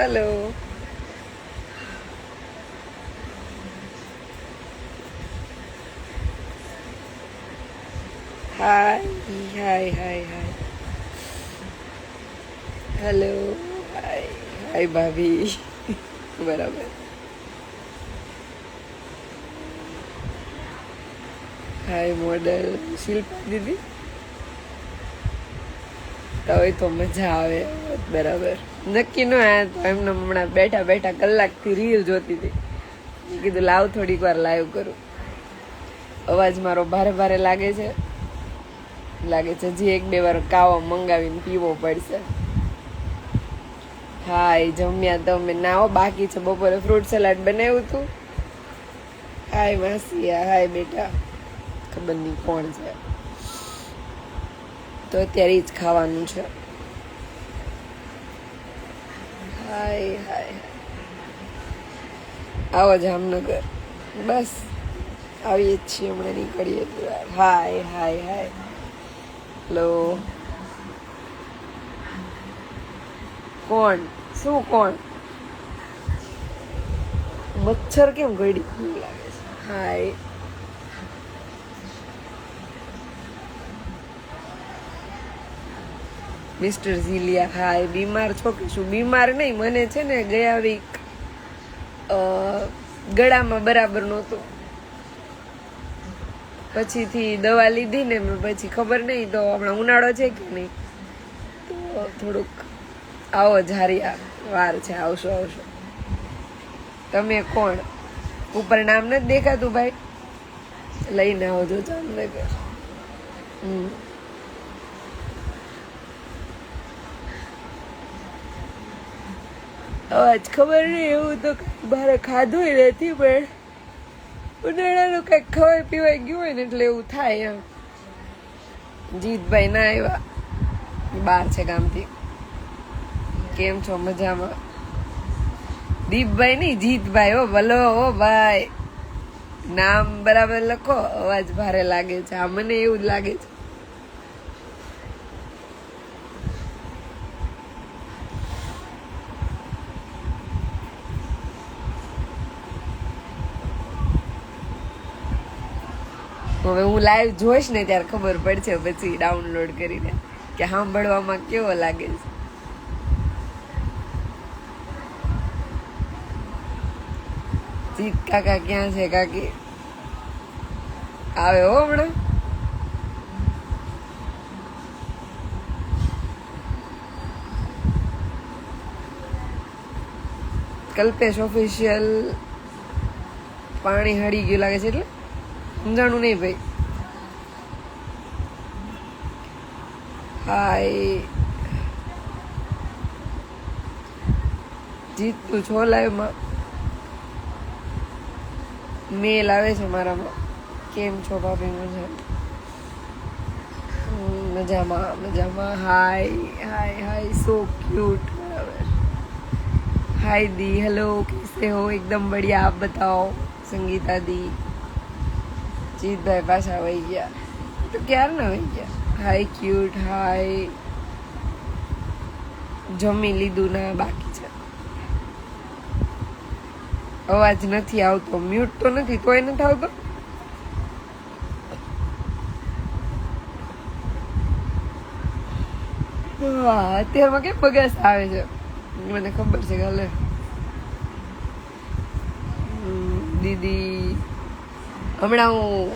Hello hi હાય હાય hi hello hi હાય ભાભી બરાબર હાય model Shilpa દીદી તો તો મજા આવે બરાબર. નક્કી ન તો એમને હમણાં બેઠા બેઠા કલાકથી રીલ જોતી હતી. કીધું, લાવ થોડીક વાર લાઈવ કરું. અવાજ મારો ભારે ભારે લાગે છે. લાગે છે હજી એક બે વાર કાવો મંગાવીને પીવો પડશે. હાય જમ્યા તમે નાઓ બાકી છે બપોરે ફ્રૂટ સલાડ બનાવ્યું હતું હાય માસીયા, હાય બેટા. ખબર નહીં કોણ છે. તો અત્યારે જ ખાવાનું છે. હાય હાય આવો જામનગર. બસ, આવીએ જ છીએ હમણાં, નીકળીએ હાય હાય હાય. હેલો. કોણ? શું કોણ? મચ્છર કેમ ગળી? લાગે છે? હાય. મિસ્ટર ઝીલિયા હાય, બીમાર છો કે શું? બીમાર નહીં, મને છે ને ગયા વીક ગળામાં બરાબર નહોતું. પછીથી દવા લીધી ને મેં પછી ખબર નહીં તો હમણાં ઉનાળો છે કે નહીં. તો થોડુંક આવો જારિયા વાર છે, આવશો આવશો. તમે કોણ? ઉપર નામ નથી દેખાતું ભાઈ? લઈને આવજો જામનગર. હમ. અવાજ ખબર નહીં, એવું તો મારે ખાધું નથી, પણ ઉનાળાનું કંઈક ખવાય પીવાય ગયું હોય ને એટલે એવું થાય એમ. જીતભાઈ ના આવ્યા બહાર છે ગામથી. કેમ છો મજામાં? દીપભાઈ નહીં, જીતભાઈ, હો, ભલો, હો, ભાઈ. નામ બરાબર લખો, અવાજ ભારે લાગે છે. આ મને એવું જ લાગે છે. હવે હું લાઈવ જોઈશ ને ત્યારે ખબર પડશે પછી ડાઉનલોડ કરીને કે સાંભળવામાં કેવો લાગે છે. જીત કાકા ક્યાં છે કાકી? આવે હો હમણાં? કલ્પેશ ઓફિશિયલ પાણી હળી ગયું લાગે છે એટલે? સમજાણું નહીં ભાઈ. હાય. જીતનું છો લાઈવમાં? મેલ આવે છે મારામાં. કેમ છો ભાભી મજા મજામાં મજામાં. હાય હાય હાય સો ક્યુટ બરાબર. હાય દી હેલો કેસે હો? એકદમ બઢિયા, આપ બતાવો. સંગીતા દી. જીતભાઈ પાછા વહી ગયા. તો ક્યારે ના વહી ગયા? હાય ક્યુટ હાય જમી લીધું ના બાકી છે. અવાજ નથી આવતો. મ્યુટ તો નથી, તોય નથી આવતો? અત્યારમાં કેમ બગાસ આવે છે? મને ખબર છે, કાલે. દીદી. હમણાં હું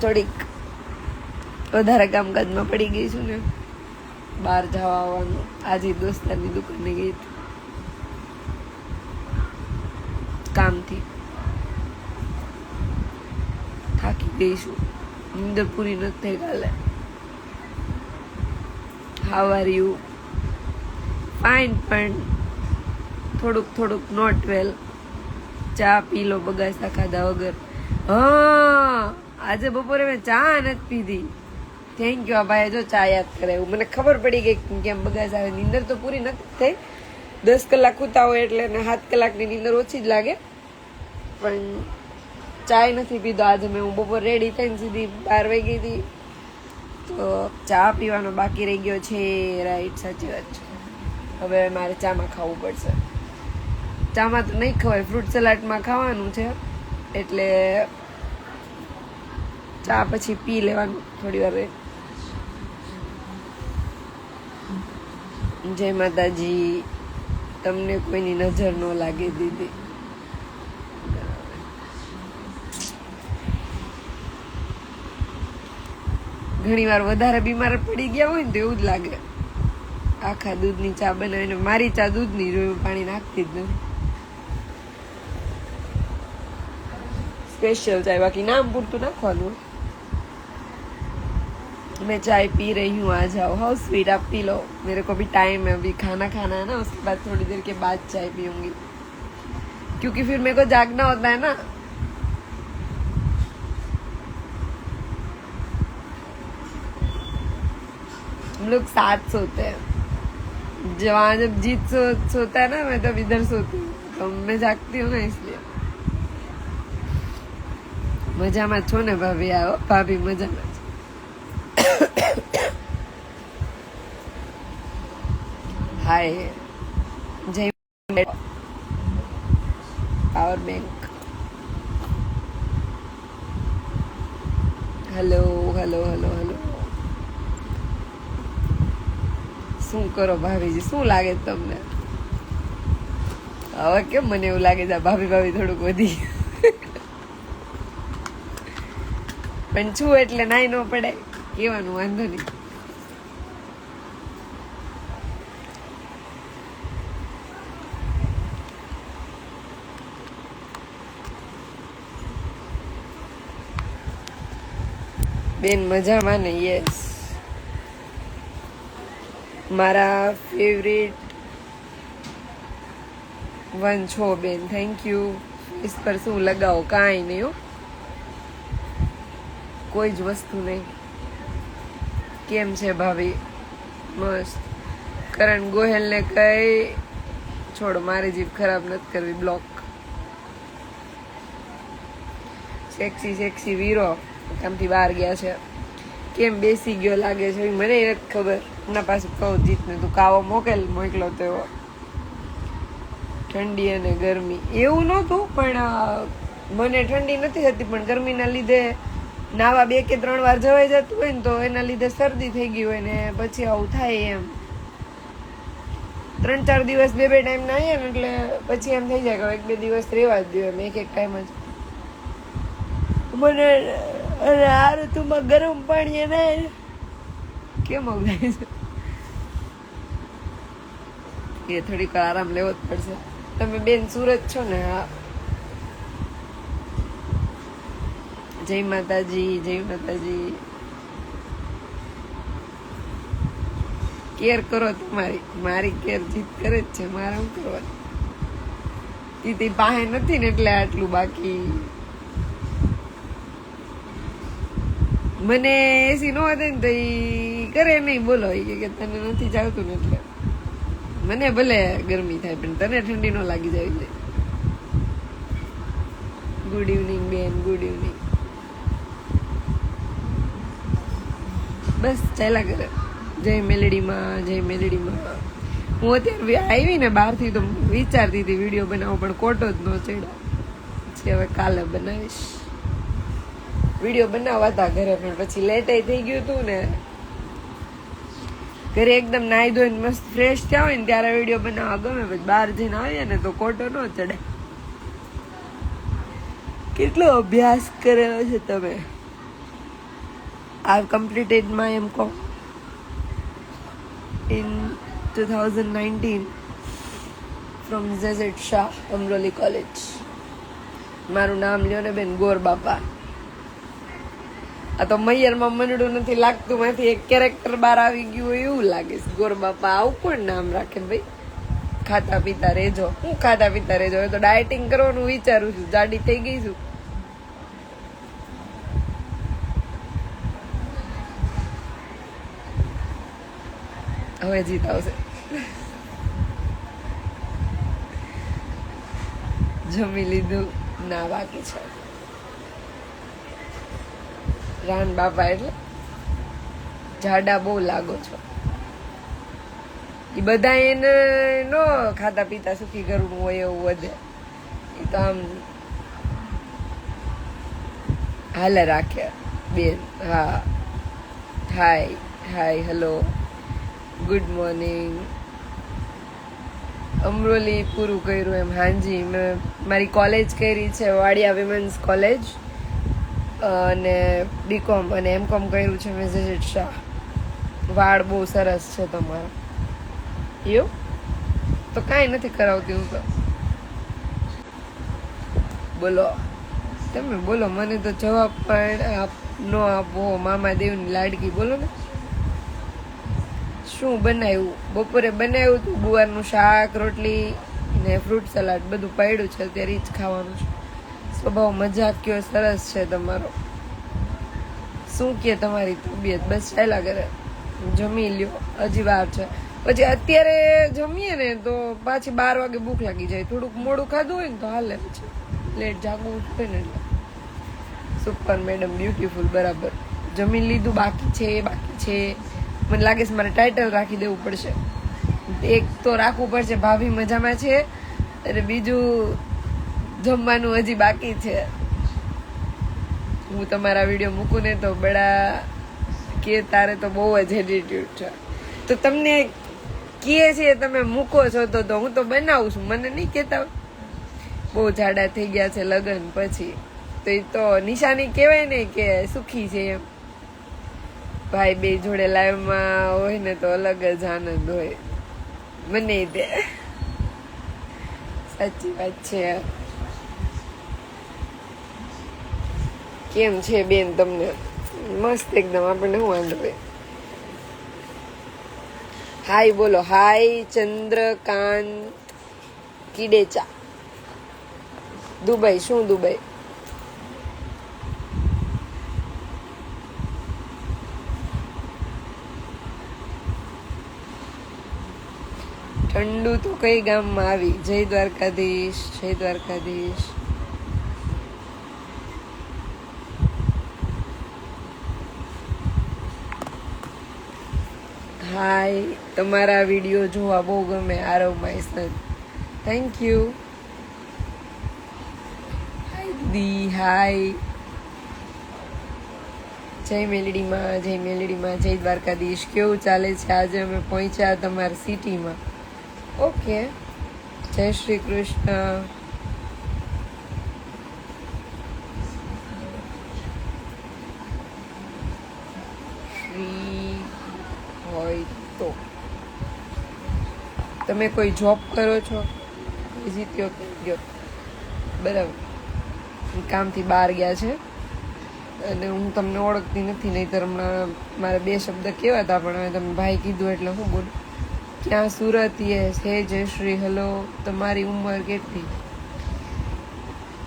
થોડીક વધારે કામકાજમાં પડી ગઈ છું ને, બહાર જવા આવવાનું આજે દોસ્તારની દુકાને ગઈ હતી. કામથી. થાકી ગઈ છું. નીંદર પૂરી નથી થઈ કાલે. હાવ આર યુ ફાઇન પણ થોડુંક થોડુંક નોટ વેલ ચા પી લો બગાસા ખાધા વગર. હા, આજે બપોરે મેં ચા નથી પીધી. થેન્ક યુ આ જો ચા યાદ કરાવ્યું મને ખબર પડી ગઈ કેમ બગાસ આવે. નીંદર તો પૂરી નથી થઈ. દસ કલાક ઉતા હોય એટલે ને સાત કલાકની નીંદર ઓછી જ લાગે. પણ ચાય નથી પીધો. આજે મેં હું બપોર રેડી થઈને સીધી બાર વાગી હતી. તો ચા પીવાનો બાકી રહી ગયો છે. રાઈટ સાચી વાત છે. હવે મારે ચામાં ખાવું પડશે. ચામાં તો નહીં ખવાય. ફ્રૂટ સલાડમાં ખાવાનું છે. એટલે ચા પછી પી લેવાનું થોડી વાર. જય માતાજી. તમને કોઈની નજર ન લાગે દીદી. ઘણી વાર વધારે બીમાર પડી ગયા હોય ને તો એવું જ લાગે. આખા દૂધની ચા બનાવીને. મારી ચા દૂધની પાણી નાખતી જ નથી. स्पेशल चाय बाकी नाम બાકી तो ना खोलू मैं चाय पी रही हूँ आ जाओ। हाउ स्वीट आप पी लो। मेरे को भी टाइम है अभी खाना खाना है ना उसके बाद थोड़ी देर के बाद चाय पीऊँगी। क्योंकि फिर मेरे को जागना होता है ना। हम लोग साथ सोते हैं। जहाँ जब जीत सो, सोता है ना मैं तब इधर सोती हूँ। तो मैं जागती हूँ ना इसलिए। મજામાં છો ને ભાભી? આવો ભાભી મજામાં હાય. જય power bank. Hello hello hello hello. શું કરો ભાભીજી? શું લાગે તમને? હવે કેમ મને એવું લાગે છે? ભાભી ભાભી થોડુંક વધી પણ છું એટલે નાઈ ન પડે કેવાનું વાંધો નહીં બેન મજામાં ને યસ મારા ફેવરેટ વન છો બેન થેન્ક યુ ફેસ પર શું લગાવો, કાંઈ નહીં હો. કોઈ જ વસ્તુ નહીં. કેમ છે ભાભી? મસ્ત. કરણ ગોહેલને કઈ છોડો, મારી જીભ ખરાબ નથી કરવી બ્લોક સેક્સી સેક્સી વીરો કામથી બહાર ગયા છે. કેમ બેસી ગયો લાગે છે? એ મને નથી ખબર. એના પાસે કહું, જીતને તું કાવો મોકેલ મોકલો તેવો. ઠંડી અને ગરમી. એવું નહોતું, પણ મને ઠંડી નથી થતી પણ ગરમીના લીધે નાવા બે કે ત્રણ વાર જવાઈ જતું હોય ને તો એના લીધે શરદી થઈ ગઈ હોય ને પછી આવું થાય એમ. ત્રણ ચાર દિવસ બે બે ટાઈમ નાહીએ ને એટલે પછી એમ થઈ જાય કે એક બે દિવસ રહેવા જ દઉં એમ, એક એક ટાઈમ જ. મને અને આ ઋતુમાં ગરમ પાણી એને કેમ આવું થાય છે? એ થોડીક આરામ લેવો જ પડશે. તમે બેન સુરત છો ને હા જય માતાજી જય માતાજી. કેર કરો તમારી. મારી કેર જીત કરે જ છે, મારે શું કરવાનું? દીદી પાસે નથી ને એટલે આટલું બાકી. મને એસી ન હતી ને તો એ કરે નહીં, બોલો. એ કે તને નથી ચાલતું ને એટલે. મને ભલે ગરમી થાય, પણ તને ઠંડી ન લાગી જાય. ગુડ ઇવનિંગ બેન. ગુડ ઇવનિંગ બસ, ચાલ્યા કરે. જય મેલેડીમાં જય મેલેડીમાં. હું અત્યારે આવી ને બહારથી તો વિચારતી હતી વીડિયો બનાવો, પણ કોટો જ ન ચડ્યો. પછી હવે કાલે બનાવીશ. વીડિયો બનાવવા હતા ઘરે, પણ પછી લેટ થઈ ગયું હતું ને. ઘરે એકદમ નાહી ધોઈને મસ્ત ફ્રેશ થયા હોય ને ત્યારે વીડિયો બનાવવા ગમે, પછી બહાર જઈને આવીએ ને તો કોટો ન ચડે. કેટલો અભ્યાસ કર્યો છે તમે. I've completed my MCOM in 2019 from ZZ Shah Amroli College. મારું નામ લ્યો ને બેન ગોર બાપા. આ તો મૈયરમાં મનડું નથી લાગતું માંથી એક કેરેક્ટર બહાર આવી ગયું હોય એવું લાગે છે. ગોર બાપા, આવું કોણ નામ રાખે ભાઈ? ખાતા પીતા રહેજો. હું ખાતા પીતા રહેજો? તો ડાયટિંગ કરવાનું વિચારું છું. જાડી થઈ ગઈ છું. હવે જીત આવશે જમી લીધું ના બાકી છે રાન બાપા એટલે જાડા બહુ લાગો છો એ બધા એને નો ખાતા પીતા સુખી કરવું હોય એવું વધે એ તો આમ હાલે રાખે બેન હા hi hi hello good morning Amroli પૂરું કર્યું એમ. હાંજી, મેં મારી કોલેજ કરી છે, વાડિયા વિમેન્સ કોલેજ અને બીકોમ અને એમ કોમ કર્યું છે મેં શાહ વાળ બહુ સરસ છે તમારો. એવું તો કાંઈ નથી કરાવતી હું તો. બોલો. તમે બોલો, મને તો જવાબ પણ આપ નો આપો મામા દેવની લાડકી. બોલો ને. શું બનાવ્યું? બપોરે બનાવ્યું હતું ગુવારનું શાક, રોટલી ને ફ્રૂટ સલાડ બધું પડ્યું છે. અત્યારે જ ખાવાનું છે. સ્વભાવ મજાક કયો સરસ છે તમારો. શું કે તમારી તબિયત? બસ ચાલ્યા કરે. જમી લ્યો. હજી વાર છે. પછી અત્યારે જમીએ ને તો પાછી બાર વાગે ભૂખ લાગી જાય. થોડુંક મોડું ખાધું હોય ને તો હાલે પછી. લેટ જાગવું હોય ને એટલે. સુપર મેડમ બ્યુટીફુલ બરાબર. જમી લીધું. બાકી છે બાકી છે. મને લાગે છે મારે ટાઇટલ રાખી દેવું પડશે. એક તો રાખવું પડશે, ભાભી મજામાં છે, અને બીજું જમવાનું હજી બાકી છે. હું તમારા વીડિયો મૂકું ને તો બડા કે તારે તો બહુ જ એટીટ્યુડ છે. તો તમને કહે છે તમે મૂકો છો તો તો હું તો બનાવું છું. મને નહીં કહેતા બહુ જાડા થઈ ગયા છે લગ્ન પછી. તો એ તો નિશાની કહેવાય ને કે સુખી છે એમ. ભાઈ બે જોડે લાઈવમાં હોય ને તો અલગ જ આનંદ હોય. મને તે સાચી વાત છે કેમ છે બેન તમને? મસ્ત એકદમ, આપણને હું વાંધો હોય? હાય બોલો. હાય ચંદ્રકાંત કિડેચા. દુબઈ, શું દુબઈ? ઠંડુ તો કઈ ગામમાં આવી? જય દ્વારકાધીશ જય દ્વારકાધીશ. હાય તમારા વીડિયો જોવા બહુ ગમે, Aarav my thank you hi દી હાય જય મેલડીમાં જય મેલડીમાં, જય દ્વારકાધીશ. કેવું ચાલે છે? આજે અમે પહોંચ્યા તમારી સિટીમાં ઓકે. જય શ્રી કૃષ્ણ. ફ્રી હોય તો. તમે કોઈ જોબ કરો છો? જીત્યો ગયો બરાબર. કામથી બહાર ગયા છે. અને હું તમને ઓળખતી નથી, નહીંતર હમણાં મારા બે શબ્દ કહેવા હતા પણ હવે તમે ભાઈ કીધું એટલે હું બોલું. ક્યાં સુરત યસ હે જયશ્રી હલો, તમારી ઉંમર કેટલી?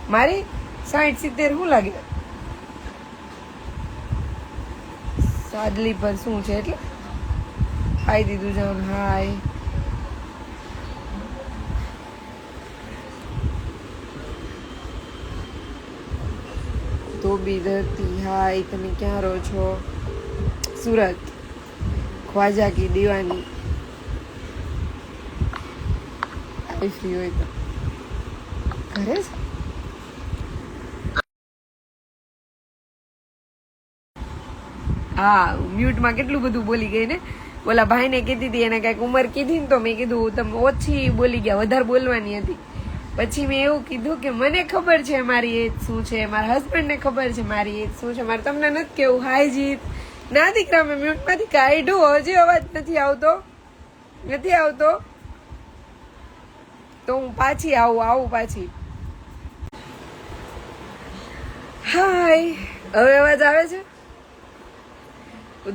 મારી સાઠ સિત્તેર શું લાગે સાદલી પર શું છે એટલે? ખાઈ દીધું જાન, હાય. ધોબી ધરતી, હાય, તમે ક્યાં રહો છો? સુરત ખ્વાજા કી દીવાની. આવી ફ્રી હોય તો ઘરે છે હા મ્યુટમાં કેટલું બધું બોલી ગઈ ને? ઓલા ભાઈને કીધી હતી, એને કંઈક ઉંમર કીધી ને તો મેં કીધું તમે ઓછી બોલી ગયા, વધારે બોલવાની હતી. પછી મેં એવું કીધું કે, મને ખબર છે મારી એજ શું છે, મારા હસબન્ડને ખબર છે મારી એજ શું છે, મારે તમને નથી કેવું, હાય જીત. ના દીકરા, મેં મ્યુટમાંથી કાઢ્યું, હજી અવાજ નથી આવતો. નથી આવતો. તો હું પાછી આવું આવું પાછી. હાય, હવે અવાજ આવે છે?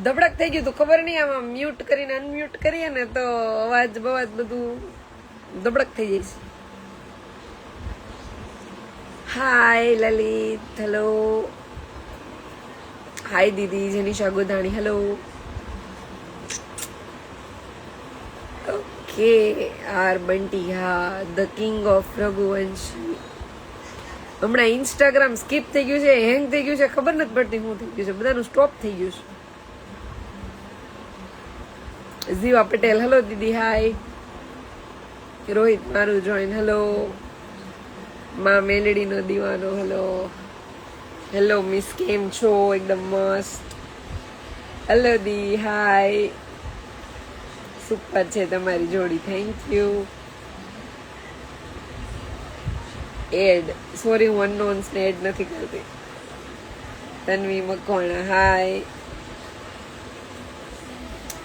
ધબડક થઈ ગયું તું, ખબર નહીં આમાં મ્યુટ કરીને અનમ્યુટ કરીએ ને તો અવાજ બવાજ બધું ધબડક થઈ છે. હાય, લલિત હેલો હાય, દીદી, Jenisha Godhani hello okay R Bunty હા ધ કિંગ ઓફ રઘુવંશી. હમણાં ઇન્સ્ટાગ્રામ સ્કીપ થઈ ગયું છે, હેંગ થઈ ગયું છે, ખબર નથી પડતી શું થઈ ગયું છે. બધાનું સ્ટોપ થઈ ગયું છે. જીવા પટેલ હેલો દીદી હાય રોહિત મારું જોઈન હેલો માં મેલડીનો દીવાનો હેલો હેલો મિસ કેમ છો? એકદમ મસ્ત. હેલો દી હાય સુપર છે તમારી જોડી થેન્ક યુ એડ સોરી હું અનનોન્સ ને એડ નથી કરતી. તન્વી મકવાણા હાય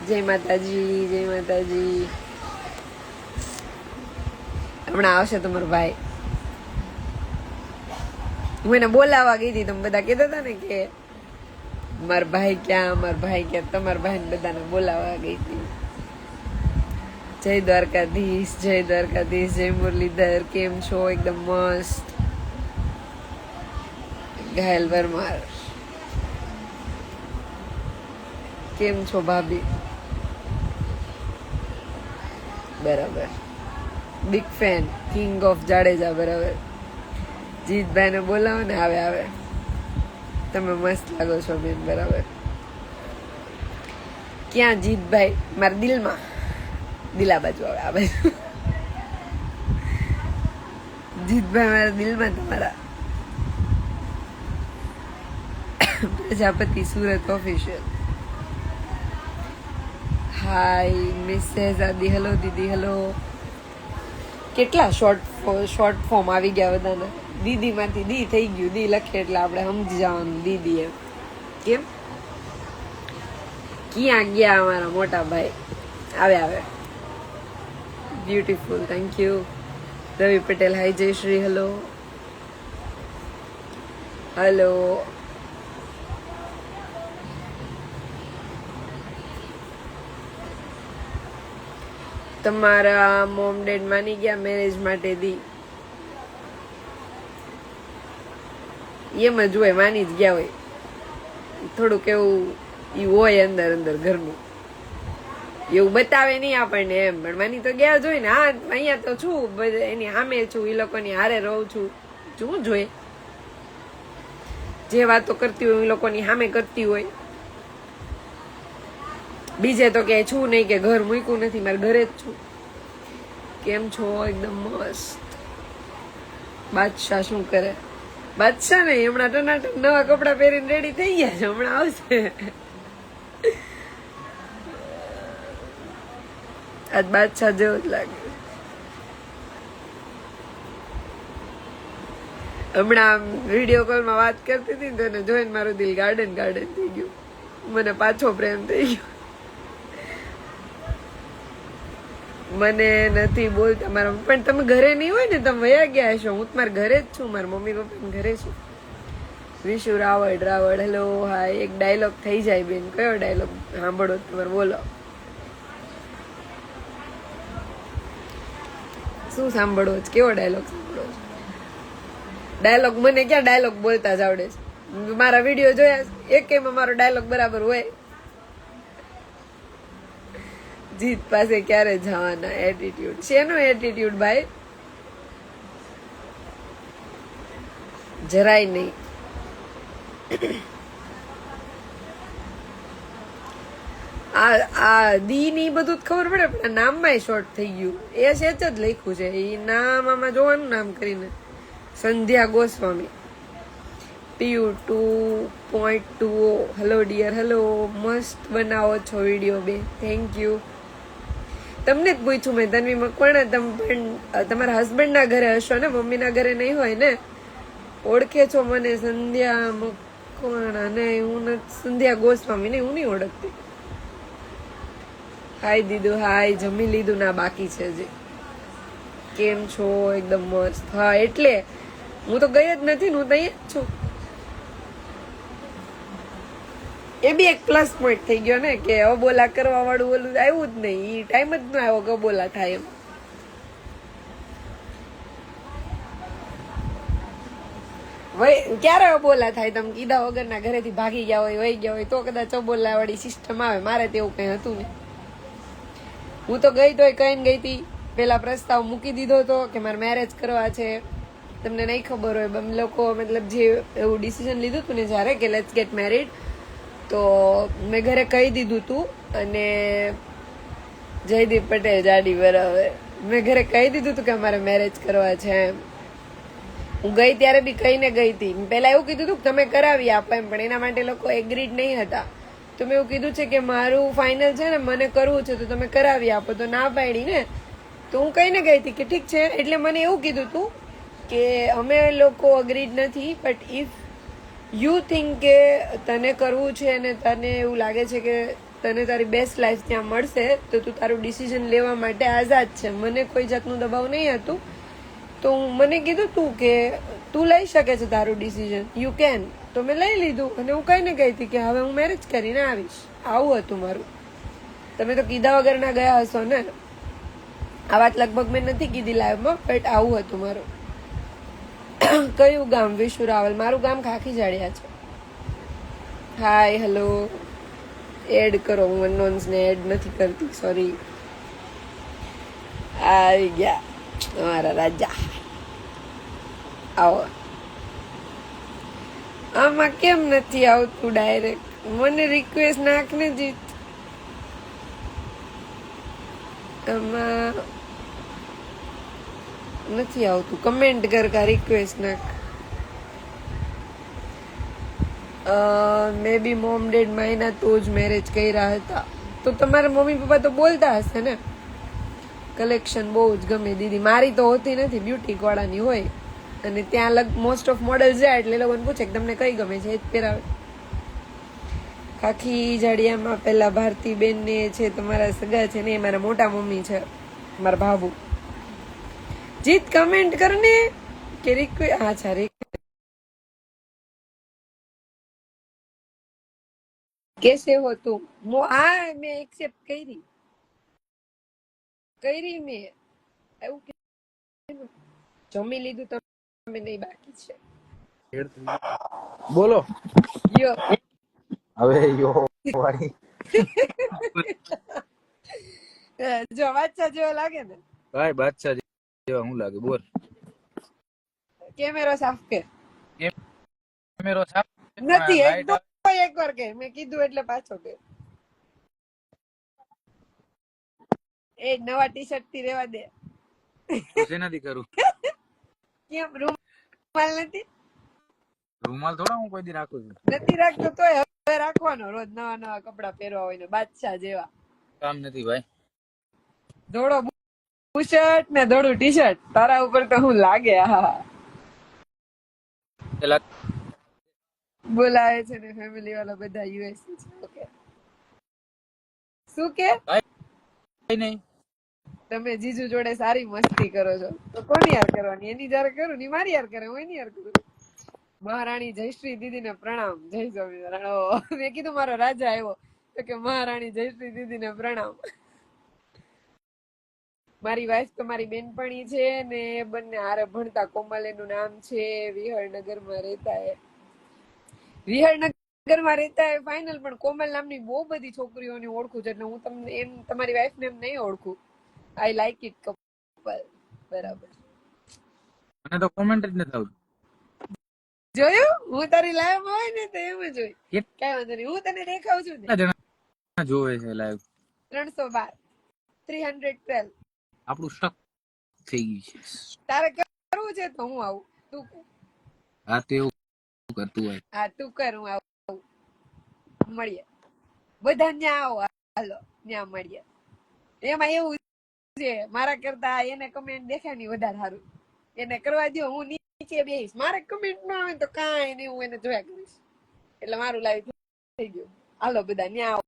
જય માતાજી જય માતાજી. હમણાં આવશે તમારો ભાઈ. હું એને બોલાવવા ગઈ હતી, તમે બધા કહેતા હતા ને કે, મારા ભાઈ ક્યાં, મારા ભાઈ ક્યાં? તમારા ભાઈ બધાને બોલાવવા ગઈ હતી. જય દ્વારકાધીશ જય દ્વારકાધીશ, જય મુરલીધર, કેમ છો? એકદમ મસ્ત. ઘાયલ પરમાર. કેમ છો ભાભી? બરાબર. Big fan king of Jadeja, બરાબર. જીતભાઈ ને બોલાવો ને આવે આવે. તમે મસ્ત લાગો છો બેન, બરાબર. ક્યાં જીતભાઈ? મારા દિલમાં. દિલા બાજુ આવે, આ બાજુ. જીતભાઈ મારા દિલમાં તમારા. Prajapati Surat official hi miss Aadi hello દીદી હલો કેટલા શોર્ટ શોર્ટ ફોર્મ આવી ગયા બધાના. દીદીમાંથી દી થઈ ગયું, દી લખે એટલે આપણે સમજી જવાનું, દીદી એમ. કેમ? ક્યાં ગયા અમારા મોટા ભાઈ? આવે આવે. Beautiful thank you Ravi Patel hi Jayshree hello hello તમારા મોમ ડેડ માની ગયા મેરેજ માટે દી એમ જ હોય, માની જ ગયા હોય. થોડુંક એવું ઈ હોય અંદર અંદર, ઘરનું. એવું બતાવે નહીં આપણને એમ. પણ માની તો ગયા જોઈ ને. હા, અહીંયા તો છું. એની સામે છું. એ લોકોની હારે રહું છું. શું જોઈએ? જે વાતો કરતી હોય એ લોકોની સામે કરતી હોય. બીજે તો ક્યાંય છું નહીં કે ઘર મૂક્યું નથી. મારે ઘરે જ છું. કેમ છો? એકદમ મસ્ત. બાદશાહ શું કરે? બાદશાહ નહીં. હમણાં ટનાટન નવા કપડાં પહેરીને રેડી થઈ ગયા છે. હમણાં આવશે. આજ બાદશાહ જેવો જ લાગે હમણાં વીડિયો કોલમાં વાત કરતી હતી તો જોઈને મારું દિલ ગાર્ડન ગાર્ડન થઈ ગયું. મને પાછો પ્રેમ થઈ ગયો. મને નથી બોલતા મારા પણ તમે ઘરે નહીં હોય ને, તમે વયા ગયા હશો. હું તમારા ઘરે જ છું. મારા મમ્મી પપ્પા ઘરે છું. વિશુ, રાવળ રાવળ હેલો હાય એક ડાયલોગ થઈ જાય બેન. કયો ડાયલોગ સાંભળો તમારે બોલો શું સાંભળવો છે? કેવો ડાયલોગ સાંભળો છો? ડાયલોગ મને ક્યાં ડાયલોગ બોલતા જ આવડે છે? મારા વીડિયો જોયા એક એમાં મારો ડાયલોગ બરાબર હોય. જીત પાસે ક્યારે જવાના એટીટ્યુડ શેનો એટીટ્યુડ ભાઈ? જરાય નહીં. આ આ દી ની બધું ખબર પડે, પણ નામમાં શોર્ટ થઈ ગયું. એ સેચ જ લખ્યું છે. એ નામ આમાં જોવાનું નામ કરીને. Sandhya Goswami. Piyu two point two hello dear hello મસ્ત બનાવો છો વીડિયો બે. થેન્ક યુ તમને જ પૂછ્યું મેં, તન્વી મકવાણા, તમે પણ તમારા હસબન્ડના ઘરે હશો ને, મમ્મીના ઘરે નહીં હોય ને? ઓળખે છો મને સંધ્યા મકવાણા ને, હું સંધ્યા ગોસ્વામી ને, હું નહીં ઓળખતી. હાય દીધું હાય. જમી લીધું ના, બાકી છે જે કેમ છો? એકદમ મસ્ત. હા, એટલે હું તો ગઈ જ નથી, હું તો અહીંયા જ છું. એ બી એક પ્લસ પોઈન્ટ થઈ ગયો ને, કે અબોલા કરવા વાળું ઓલું આવ્યું જ નહીં. એ ટાઈમ જ ન આવ્યો કે અબોલા થાય એમ. ક્યારે અબોલા થાય? તમે કીધા વગરના ઘરેથી ભાગી ગયા હોય વહી ગયા હોય, તો કદાચ અબોલા વાળી સિસ્ટમ આવે. મારે તેવું કઈ હતું નહીં. હું તો ગઈ તોય કહીને ગઈ હતી પેલા પ્રસ્તાવ મૂકી દીધો હતો કે મારે મેરેજ કરવા છે. તમને નહીં ખબર હોય, બમ લોકો મતલબ જે એવું ડિસિઝન લીધું હતું ને જ્યારે કે લેટ્સ ગેટ મેરીડ તો મેં ઘરે કહી દીધું હતું અને જયદીપ પટેલ જાડી બરાબર મેં ઘરે કહી દીધું હતું કે અમારે મેરેજ કરવા છે એમ. હું ગઈ ત્યારે બી કહીને ગઈ હતી પહેલાં એવું કીધું હતું કે તમે કરાવી આપો એમ, પણ એના માટે લોકો એગ્રીડ નહીં હતા. તો મેં એવું કીધું છે કે મારું ફાઇનલ છે ને મને કરવું છે તો તમે કરાવી આપો. તો ના પાડી ને. તો હું કહીને ગઈ હતી કે ઠીક છે, એટલે મને એવું કીધું હતું કે અમે લોકો અગ્રીડ નથી બટ ઇફ યુ થિંક કે તને કરવું છે અને તને એવું લાગે છે કે તને તારી બેસ્ટ લાઈફ ત્યાં મળશે, તો તું તારું ડિસિઝન લેવા માટે આઝાદ છે. મને કોઈ જાતનું દબાવ નહીં હતું. તો મને કીધું તું કે તું લઈ શકે છે તારું ડિસિઝન યુ કેન તો મેં લઈ લીધું અને હું કહીને ગઈ હતી કે હવે હું મેરેજ કરીને આવીશ. આવું હતું મારું. તમે તો કીધા વગર ના ગયા હશો ને? આ વાત લગભગ મેં નથી કીધી લાઈવમાં બટ આવું હતું મારું. કયું ગામ? વિશુ રાવલ. મારું ગામ ખાખી જાડિયા છે. હાય હેલો એડ કરો, હું અનનોન્સ ને એડ નથી કરતી સોરી આવી ગયા. અમારા રાજા. આવો. આમાં કેમ નથી આવતું ડાયરેક્ટ મને રિક્વેસ્ટ નાખને જીત આમાં નથી આવતું. કમેન્ટ કર કા રિક્વેસ્ટ નાખ. મે બી મોમ ડેડ માયના તો જ મેરેજ કર્યા હતા. તો તમારા મમ્મી, પપ્પા તો બોલતા હશે ને? કલેક્શન બહુ જ ગમે દીદી. મારી તો હોતી નથી બ્યુટી વાળાની હોય. અને ત્યાં લગ મોસ્ટ ઓફ મોડેલ જાય એટલે લોકોને પૂછે કે તમને કઈ ગમે છે, એ જ પહેરાવે. કાકી જાડિયામાં બેન ને છે, તમારા સગા છે ને, એ મારા મોટા મમ્મી છે, મારા ભાભુ. જીત કમેન્ટ કરને કે રિક્વે હા છે કેસે હો તું? મો, આ મેં એક્સેપ્ટ કરી. કરી મેં. એવું કે જમી લીધું તમે? નહીં બાકી છે. બોલો. યો. હવે યો વાળી. જો વાંચા જેવો લાગે ને? ભાઈ બાદશાહ જેવા હું લાગે? બોલ. કેમેરો સાફ કે કેમેરો સાફ નથી એક લાઈટ તો એક વાર કે મેં કીધું એટલે પાછો કે એ નવા ટી શર્ટથી રેવા દે. નથી કરું. કેમ? રૂમાલ નથી? રૂમાલ થોડા હું કોઈ દી રાખું છું. નથી રાખતો તોય હવે રાખવાનો રોજ નવા નવા કપડા પહેરવા હોય ને બાદશાહ જેવા. કામ નથી ભાઈ. ધોળો બુશર્ટ ને ધોળું ટી શર્ટ તારા ઉપર તો હું લાગે હા બોલાવે છે ને ફેમિલી વાળા બધા યુએસ છે ઓકે. શું કે? કઈ નહીં. તમે જીજુ જોડે સારી મસ્તી કરો છો. તો કોની યાર કરવાની? એની જયારે કરું ની મારી યાર કરે, હું એની યાર કરું. મહારાણી જયશ્રી દીદી ને પ્રણામ. જય સ્વામિનારાયણ. મેં કીધું મારો રાજા આવ્યો. તો કે મહારાણી જયશ્રી દીદી ને પ્રણામ. મારી વાઈફ તો મારી બેનપણી છે ને બંને હારે ભણતા કોમલ એનું નામ છે. વિહળનગરમાં રહેતા એ. વિહળનગરમાં રહેતા એ ફાઇનલ પણ કોમલ નામની બહુ બધી છોકરીઓની ઓળખું છે. એટલે હું તમને એમ, તમારી વાઈફ ને એમ નહીં ઓળખું. આઈ લાઈક ઇટ કપલ બરાબર. મને તો કોમેન્ટ જ નથી આવતું. જોયું? હું તારી લાઈવ હોય ને તો એમ જોઈ કઈ વાંધો નહીં. હું તને દેખાવ છું ને. જણા જોવે છે લાઈવ ત્રણસો બાર. થ્રી હંડ્રેડ ટ્વેલ્વ આપણું સ્ટક થઈ ગયું છે. તારે કરવું છે તો હું આવું. તું હા તે એવું કરતું હોય. હા તું કર હું આવું. મળીએ. બધા ન્યા આવો. હાલો ન્યા મળીએ. એમાં એવું છે મારા કરતા એને કમેન્ટ દેખાય નહીં વધારે સારું. એને કરવા દો હું નીચે બેહીશ. મારે કમેન્ટ ન આવે તો કાંઈ નહીં, હું એને જોયા કરીશ. એટલે મારું લાઈવ થઈ ગયું. હાલો બધા, ન્યા